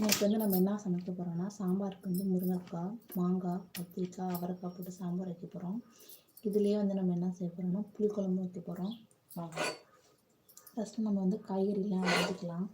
இப்போ வந்து நம்ம என்ன சமைக்க போகிறோம்னா சாம்பாருக்கு வந்து முருங்கைக்காய் மாங்காய் கத்திரிக்காய் அவரைக்காய் போட்டு சாம்பார் வைக்க போகிறோம் இதுலேயே வந்து நம்ம என்ன செய்ய போகிறோம்னா புளிக்குழம்பு வைக்க போகிறோம் வாங்க. ஃபஸ்ட்டு நம்ம வந்து காய்கறிலாம் வதக்கிக்கலாம்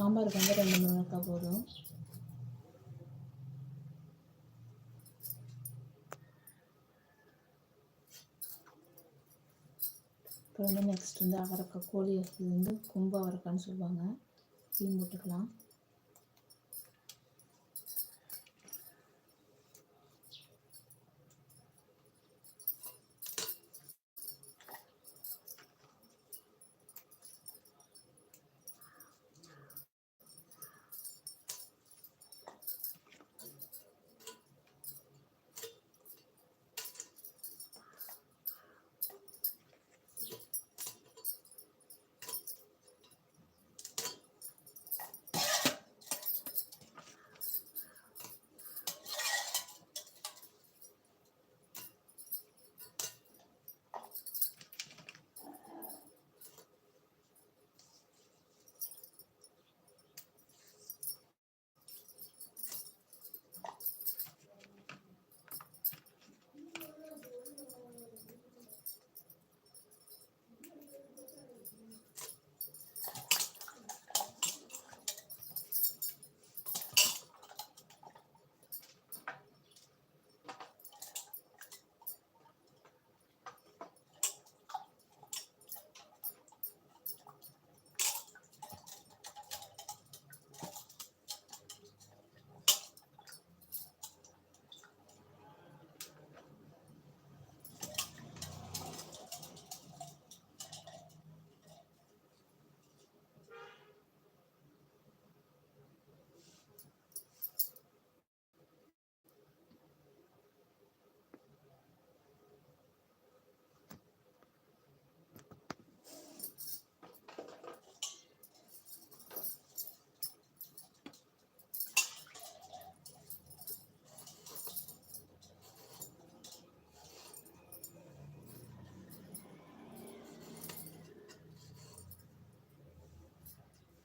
சாம்பாருக்கு வந்து ரெண்டு மிளகாய் போதும். அப்புறம் வந்து நெக்ஸ்ட் வந்து அவரைக்காய் கோழி இது வந்து கொம்பு அவரைக்கான்னு சொல்லுவாங்க. இதையும் போட்டுக்கலாம்.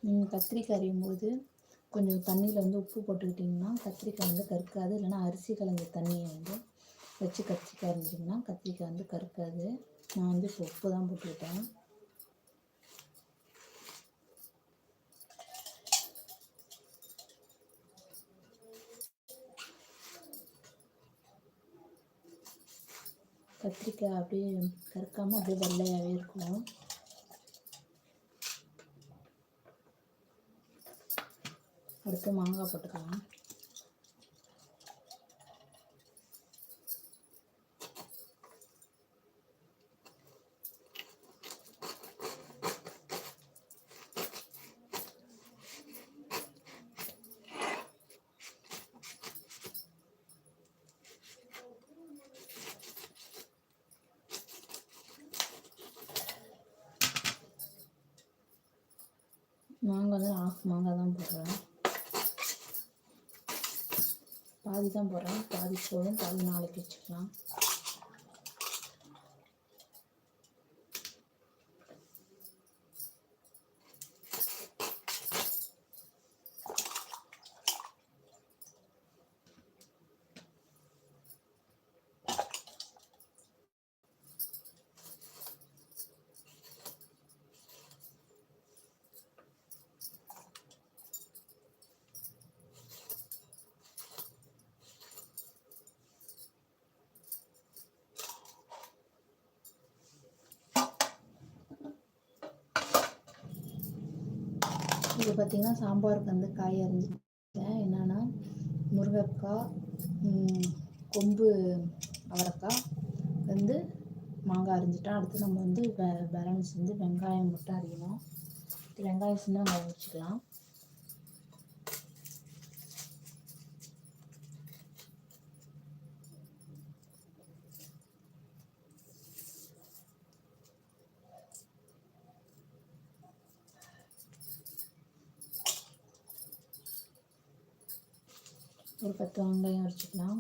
நீங்கள் கத்திரிக்காய் அரியும் போது கொஞ்சம் தண்ணியில் வந்து உப்பு போட்டுக்கிட்டிங்கன்னா கத்திரிக்காய் வந்து கருக்காது. இல்லைன்னா அரிசி கலந்த தண்ணியை வந்து வச்சு கத்திரிக்காய் அரிஞ்சிங்கன்னா கத்திரிக்காய் வந்து கருக்காது. நான் வந்து இப்போ உப்பு தான் போட்டுக்கிட்டேன். கத்திரிக்காய் அப்படியே கருக்காமல் அப்படியே வெள்ளையாகவே இருக்கும். அடுத்து மாங்காய் போட்டுக்கலாம் மாங்காய் வந்து ஆஃப் மாங்காய் தான் போடுறேன் பாதி தான் போடுறேன் பாதி சோளம் பாதி நாளைக்கு வச்சுக்கலாம். இது பார்த்திங்கன்னா சாம்பாருக்கு வந்து காய் அரிஞ்சிட்டேன். என்னென்னா முருங்கைக்காய் கொம்பு அவரைக்காய் வந்து மாங்காய் அரிஞ்சிட்டோம் அடுத்து நம்ம வந்து பேலன்ஸ் வந்து வெங்காயம் மட்டும் அரியணும் வெங்காயம் சின்ன வெங்காயம் வச்சுக்கலாம். ஒரு பத்து வெங்காயம் அரைச்சிக்கலாம்.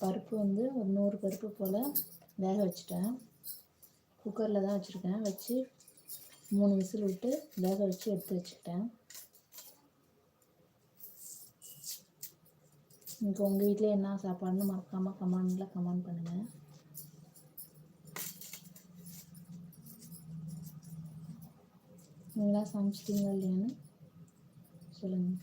பருப்பு வந்து ஒரு நூறு பருப்பு போல் வேக வச்சுட்டேன். குக்கரில் தான் வச்சுருக்கேன். வச்சு மூணு விசில் விட்டு வேக வச்சு எடுத்து வச்சுக்கிட்டேன். இங்கே உங்கள் வீட்டில் என்ன சாப்பாடுன்னு மறக்காமல் கமெண்டில் கமெண்ட் பண்ணுங்கள் நீங்களாம் சமைச்சிட்டீங்களா இல்லையான்னு சொல்லுங்கள்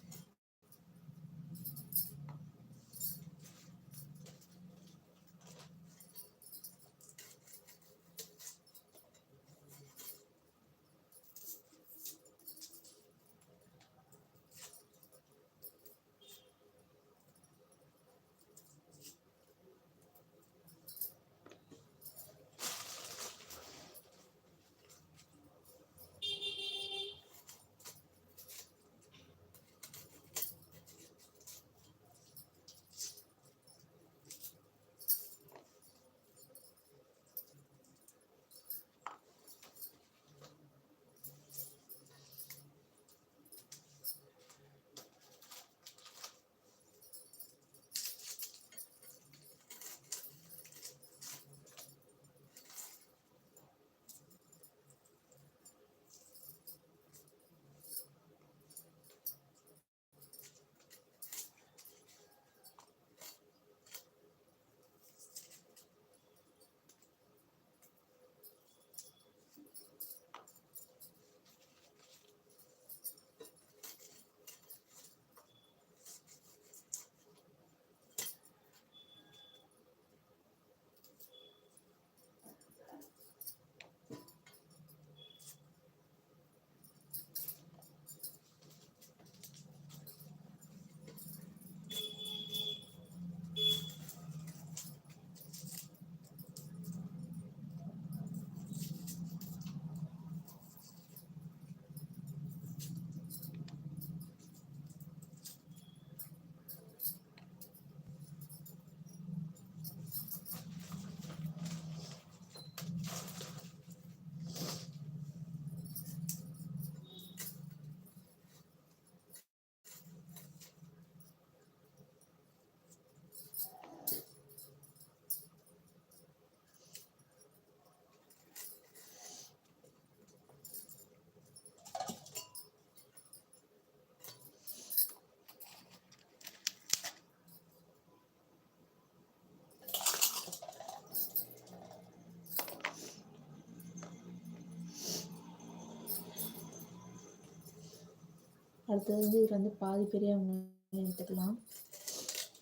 அடுத்தது வந்து இதில் வந்து பாதி பெரிய வெங்காயம் எடுத்துக்கலாம்.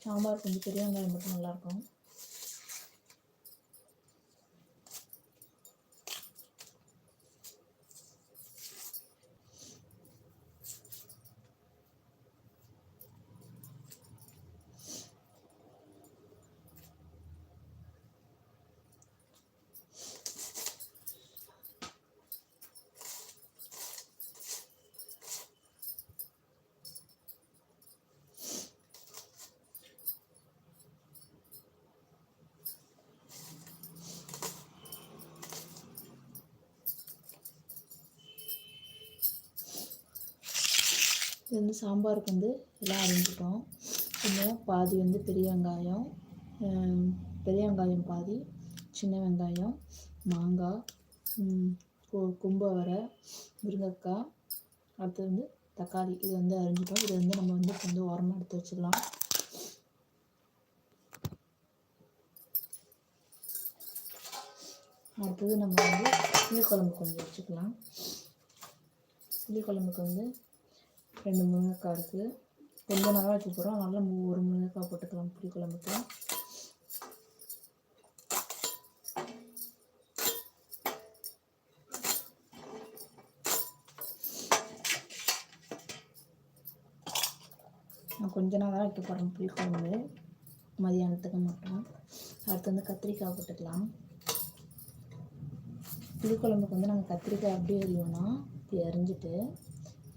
சாம்பார் கொஞ்சம் பெரிய வெங்காயம் மட்டும் நல்லாயிருக்கும் இது வந்து சாம்பாருக்கு வந்து எல்லாம் அரைஞ்சிட்டோம். கொஞ்சம் பாதி வந்து பெரிய வெங்காயம் பெரிய வெங்காயம் பாதி சின்ன வெங்காயம் மாங்காய் கும்பவரை முருங்கைக்காய் அடுத்தது வந்து தக்காளி. இது வந்து அரிஞ்சிட்டோம். இது வந்து நம்ம வந்து கொஞ்சம் வந்து ஓரமாக எடுத்து வச்சிடலாம். அடுத்தது நம்ம வந்து புளிக்குழம்பு கொஞ்சம் வச்சுக்கலாம். புளிக்குழம்புக்கு வந்து ரெண்டு முருங்கைக்காய் இருக்குது கொஞ்ச நேரம் வச்சு போகிறோம் அதனால ஒரு முருங்கைக்காய் போட்டுக்கலாம். புளி குழம்புக்கு. நான் கொஞ்ச நாள் தான் வைக்க போகிறேன் புளி குழம்பு. மதியானத்துக்கு மட்டும். அடுத்து வந்து கத்திரிக்காய் போட்டுக்கலாம். புளிக்குழம்புக்கு வந்து நாங்கள் கத்திரிக்காய் எப்படி எறிவோம்னா எரிஞ்சிட்டு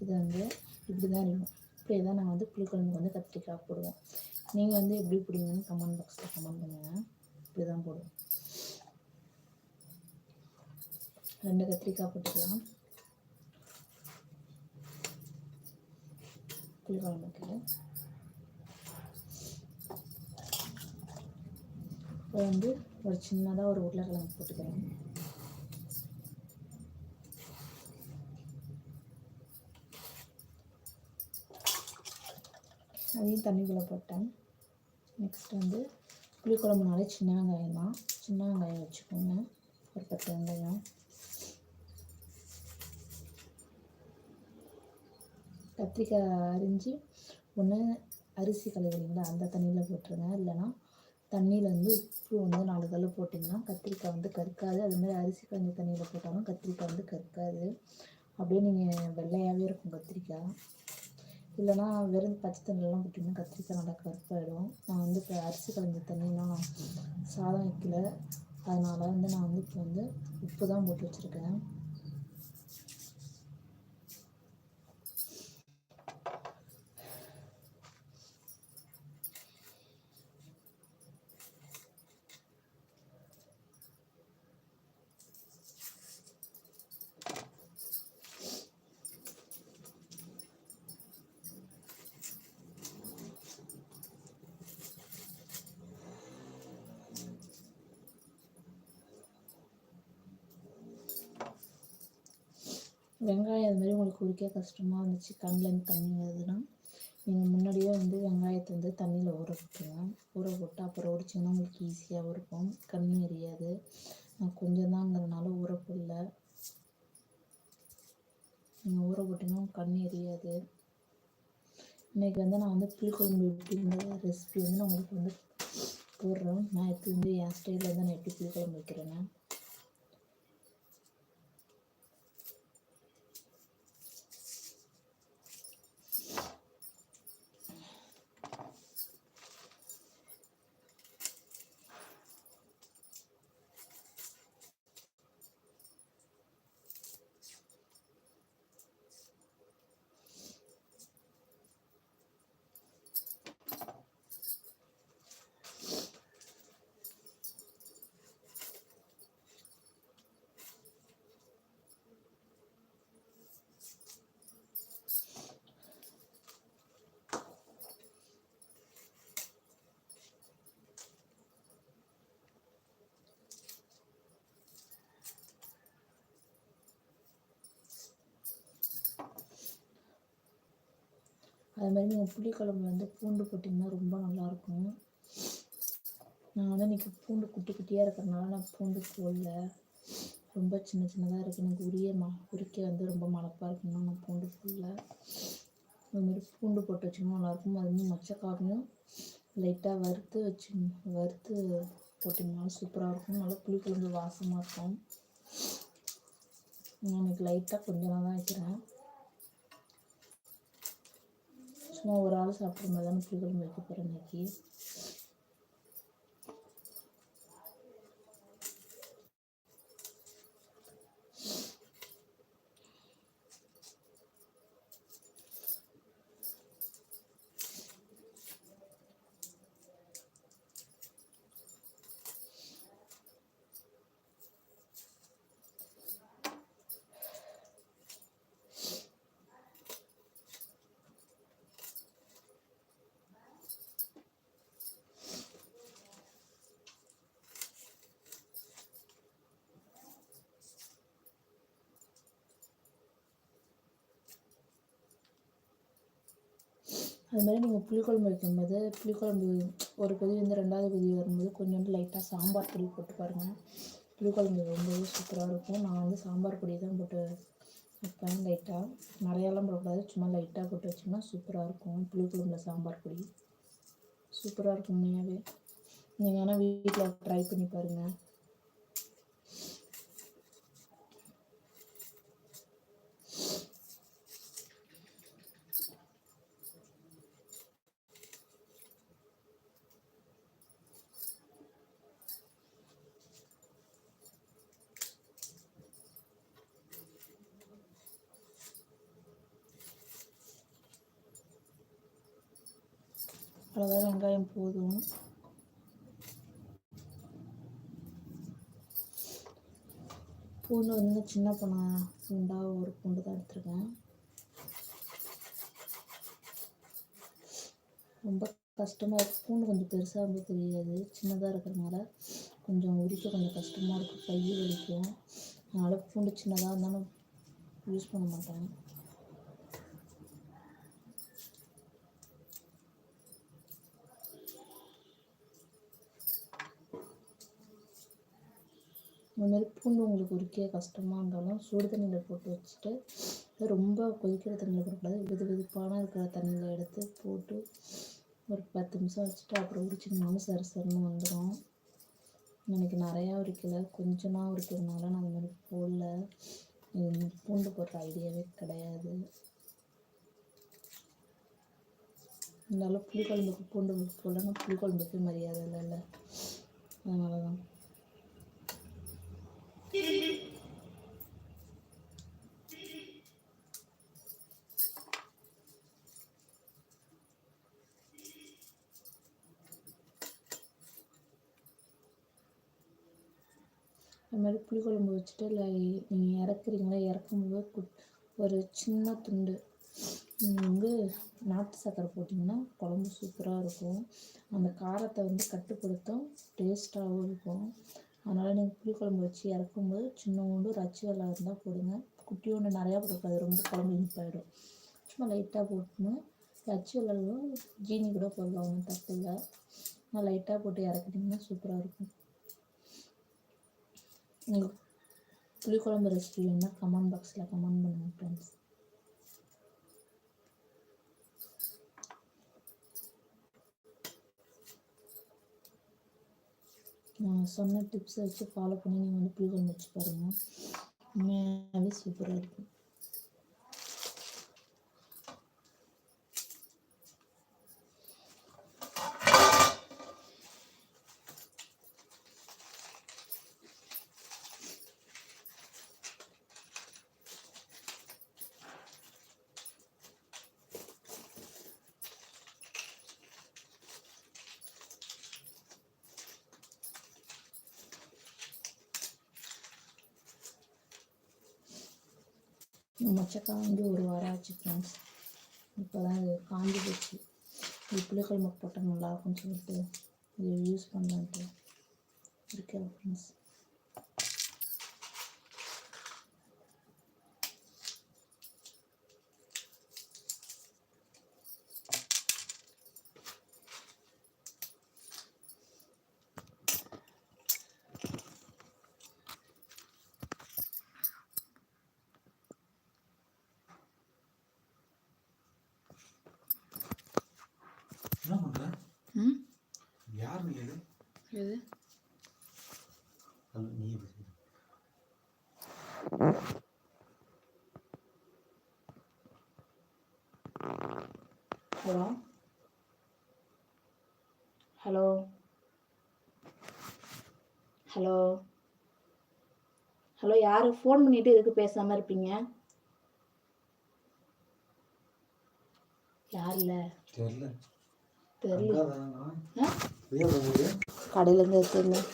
இது வந்து இப்படி தான் இருக்கும் இப்படியே தான் நாங்கள் வந்து புளிக்குழம்புக்கு வந்து கத்திரிக்காய் போடுவோம் நீங்கள் வந்து எப்படி பிடிங்கன்னு கமெண்ட் பாக்ஸில் கமெண்ட் பண்ணுங்கள் இப்படி தான் போடுவோம் ரெண்டு கத்திரிக்காய் போட்டுக்கலாம். புளிக்குழம்புக்கு. இப்போ வந்து ஒரு சின்னதாக ஒரு உருளைக்கிழங்கு போட்டுக்கிறேன். அதையும் தண்ணிக்குள்ளே போட்டேன். நெக்ஸ்ட் வந்து புளிக்குழம்புனாலே சின்ன வெங்காயம் தான். சின்ன வெங்காயம் வச்சுக்கோங்க. ஒரு பத்து வெங்காயம். கத்திரிக்காய் அரிஞ்சு ஒன்று அரிசி கழுவுறீங்களா அந்த தண்ணியில் போட்டுருங்க. இல்லைன்னா தண்ணியில் வந்து உப்பு வந்து நாலு கல் போட்டிங்கன்னா கத்திரிக்காய் வந்து கற்காது அதுமாதிரி அரிசி கஞ்சி தண்ணியில் போட்டாலும் கத்திரிக்காய் வந்து கற்காது அப்படியே நீங்கள் வெள்ளையாகவே இருக்கும் கத்திரிக்காய். இல்லைனா வெறும் பச்சை தண்ணிலாம் போட்டிங்கன்னா கத்திரிக்காய் நல்லா கருப்பாயிடும். நான் வந்து இப்போ அரிசி கலந்த தண்ணிலாம் சாதம் வைக்கல. அதனால் வந்து நான் வந்து இப்போ வந்து உப்பு தான் போட்டு வச்சுருக்கேன். வெங்காயம் அது மாதிரி உங்களுக்கு உரிக்க கஷ்டமாக இருந்துச்சு கண்ணிலேருந்து தண்ணி வருதுன்னா நீங்கள் முன்னாடியே வந்து வெங்காயத்தை வந்து தண்ணியில் ஊற போட்டுருங்க ஊற போட்டு அப்புறம் உரிச்சிங்கன்னா உங்களுக்கு ஈஸியாகவும் இருக்கும். கண் எரியாது. நான் கொஞ்சம் தாங்கிறதுனால ஊற போடல. நீங்கள் ஊற போட்டிங்கன்னா கண் எரியாது. இன்றைக்கி வந்து நான் வந்து புளிக்குழம்பு எப்படிங்கிற ரெசிபி வந்து நான் உங்களுக்கு வந்து போடுறேன். நான் எப்படி வந்து என் ஸ்டைலில் வந்து நான் எப்படி புளிக்குழம்பு வைக்கிறேன்னு அது மாதிரி நீங்கள் புளிக்குழம்புல வந்து பூண்டு போட்டிங்கன்னா ரொம்ப நல்லாயிருக்கும் நான் வந்து இன்றைக்கி பூண்டு குட்டி குட்டியாக இருக்கிறனால நான் பூண்டு போடல. ரொம்ப சின்ன சின்னதாக இருக்குது எனக்கு உரிய ம உரிக்க வந்து ரொம்ப மலப்பாக இருக்குன்னா நான் பூண்டு போடல. அது மாதிரி பூண்டு போட்டு வச்சிங்கன்னா நல்லாயிருக்கும் அது மாதிரி மச்சக்காவையும் லைட்டாக வறுத்து வச்சு வறுத்து போட்டிங்கனாலும் சூப்பராக இருக்கும் நல்லா புளிக்குழம்பு வாசமாக இருக்கும். நான் இன்றைக்கி லைட்டாக கொஞ்சமாக தான் வைக்கிறேன். சும்மா ஒரு ஆள் சாப்பிட்ற மாதிரி தானே புளிக்குழம்பு வைக்க போகிறேன் இன்னைக்கு. அது மாதிரி நீங்கள் புளிக்குழம்பு வைக்கும்போது புளிக்குழம்பு ஒரு கொதி வந்து ரெண்டாவது கொதி வரும்போது கொஞ்சோண்டு லைட்டாக சாம்பார் பொடி போட்டு பாருங்கள் புளிக்குழம்பு ரொம்பவே சூப்பராக இருக்கும். நான் வந்து சாம்பார் பொடி தான் போட்டு வைப்பேன் லைட்டாக நிறையாலாம் போடக்கூடாது. சும்மா லைட்டாக போட்டு வச்சோம்னா சூப்பராக இருக்கும். புளிக்குழம்புல சாம்பார் பொடி சூப்பராக இருக்கும் உண்மையாகவே நீங்கள் வேணால் வீட்டில் ட்ரை பண்ணி பாருங்கள் அவ்வளோதான் வெங்காயம் போதும். பூண்டு வந்து சின்ன பண்ண பூண்டாக ஒரு பூண்டு தான் எடுத்துருக்கேன். ரொம்ப கஷ்டமாக இருக்கும் பூண்டு கொஞ்சம் பெருசாக வந்து தெரியாது. சின்னதாக இருக்கிறதுனால கொஞ்சம் உரிக்க கொஞ்சம் கஷ்டமாக இருக்கும் கை வலிக்கும். அதனால் பூண்டு சின்னதாக இருந்தாலும் யூஸ் பண்ண மாட்டேன். இந்த மாதிரி பூண்டு உங்களுக்கு உரிக்க கஷ்டமாக இருந்தாலும் சுடு தண்ணியில் போட்டு வச்சுட்டு ரொம்ப கொதிக்கிற தண்ணியில் போடக்கூடாது. வெது வெதுப்பான இருக்கிற தண்ணியில் எடுத்து போட்டு ஒரு பத்து நிமிஷம் வச்சுட்டு அப்புறம் உரிச்சிங்கனாலும் சரி சரின்னு வந்துடும் எனக்கு நிறையா உரிக்கலை. கொஞ்சமாக உரிக்கிறதுனால நான் அந்த மாதிரி போடல. பூண்டு போடுற ஐடியாவே கிடையாது. இருந்தாலும் புளிக்குழம்புக்கு பூண்டு போடலன்னா புளிக்குழம்புக்கு மரியாதை இல்லைல்ல. அதனால தான் அது மாதிரி புளிக்குழம்பு வச்சுட்டு இல்லை நீங்கள் இறக்குறீங்களா? இறக்கும்போது குட் ஒரு சின்ன துண்டு. வந்து நாட்டு சர்க்கரை போட்டிங்கன்னா குழம்பு சூப்பராக இருக்கும். அந்த காரத்தை வந்து கட்டுப்படுத்தும் டேஸ்ட்டாகவும் இருக்கும். அதனால் நீங்கள் புளிக்குழம்பு வச்சு இறக்கும்போது சின்னோண்டு ரச்சி வெல்லம் இருந்தால் போடுங்க. ஒன்று நிறையா போடக்கூடாது ரொம்ப குழம்பு இனிப்பாயிடும் சும்மா லைட்டாக போட்டுன்னு ரச்சி வெல்லம் ஜீனி கூட போடலாம் ஒன்றும் தப்பு இல்லை. நான் லைட்டாக போட்டு இறக்கிட்டிங்கன்னா சூப்பராக இருக்கும். உங்களுக்கு புளிக்குழம்பு ரெசிபி வேணுன்னா கமெண்ட் பாக்ஸில் கமெண்ட் பண்ணுங்கள் ஃப்ரெண்ட்ஸ் நான் சொன்ன டிப்ஸை வச்சு ஃபாலோ பண்ணி நீங்கள் வந்து புளிக்குழம்பு வச்சு பாருங்கள் உண்மையாகவே சூப்பராக இருக்கும். மொச்சக்காய் வந்து ஒரு வாரம் ஆச்சு ஃப்ரெண்ட்ஸ் இப்போ தான் இது காஞ்சி போச்சு. இது புளிக்குழம்பு போட்டால் நல்லாயிருக்கும்னு சொல்லிட்டு இது யூஸ் பண்ணலான்ட்டு இருக்கேன் ஃப்ரெண்ட்ஸ் என்ன பண்ற ம் யார் நீ இது எது அது நீ பேசு. ஹலோ ஹலோ ஹலோ ஹலோ யார்? ஃபோன் பண்ணிட்டு எதுக்கு பேசாமல் இருப்பீங்க? யார் இல்லை? தெரியல தெரியல கடையிலேருந்து எடுத்துருந்தேன்